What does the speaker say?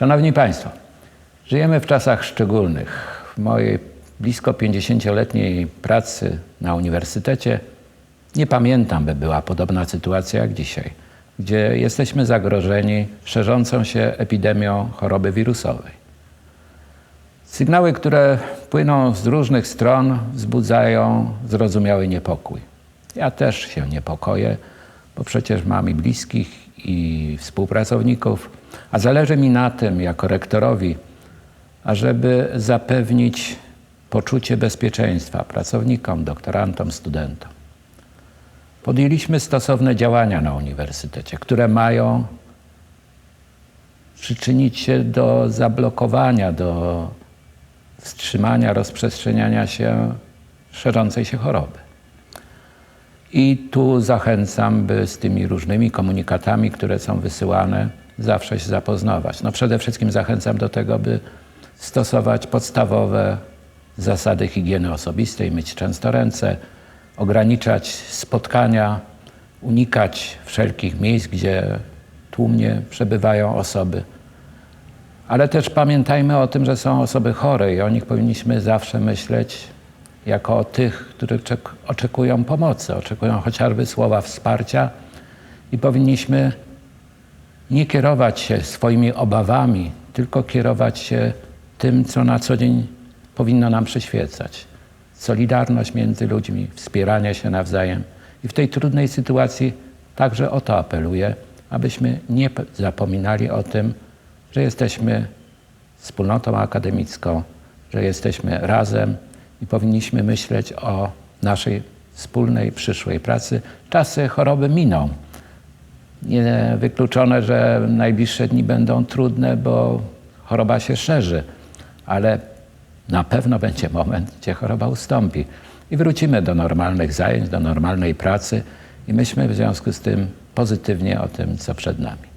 Szanowni Państwo, żyjemy w czasach szczególnych. W mojej blisko 50-letniej pracy na uniwersytecie nie pamiętam, by była podobna sytuacja jak dzisiaj, gdzie jesteśmy zagrożeni szerzącą się epidemią choroby wirusowej. Sygnały, które płyną z różnych stron, wzbudzają zrozumiały niepokój. Ja też się niepokoję, bo przecież mam i bliskich, i współpracowników, a zależy mi na tym, jako rektorowi, ażeby zapewnić poczucie bezpieczeństwa pracownikom, doktorantom, studentom. Podjęliśmy stosowne działania na uniwersytecie, które mają przyczynić się do zablokowania, do wstrzymania rozprzestrzeniania się szerzącej się choroby. I tu zachęcam, by z tymi różnymi komunikatami, które są wysyłane, zawsze się zapoznawać. No przede wszystkim zachęcam do tego, by stosować podstawowe zasady higieny osobistej, myć często ręce, ograniczać spotkania, unikać wszelkich miejsc, gdzie tłumnie przebywają osoby. Ale też pamiętajmy o tym, że są osoby chore i o nich powinniśmy zawsze myśleć jako tych, którzy czek- oczekują pomocy, oczekują chociażby słowa wsparcia i powinniśmy nie kierować się swoimi obawami, tylko kierować się tym, co na co dzień powinno nam przyświecać. Solidarność między ludźmi, wspieranie się nawzajem. I w tej trudnej sytuacji także o to apeluję, abyśmy nie zapominali o tym, że jesteśmy wspólnotą akademicką, że jesteśmy razem i powinniśmy myśleć o naszej wspólnej przyszłej pracy. Czasy choroby miną. Nie wykluczone, że najbliższe dni będą trudne, bo choroba się szerzy, ale na pewno będzie moment, gdzie choroba ustąpi i wrócimy do normalnych zajęć, do normalnej pracy i myślmy w związku z tym pozytywnie o tym, co przed nami.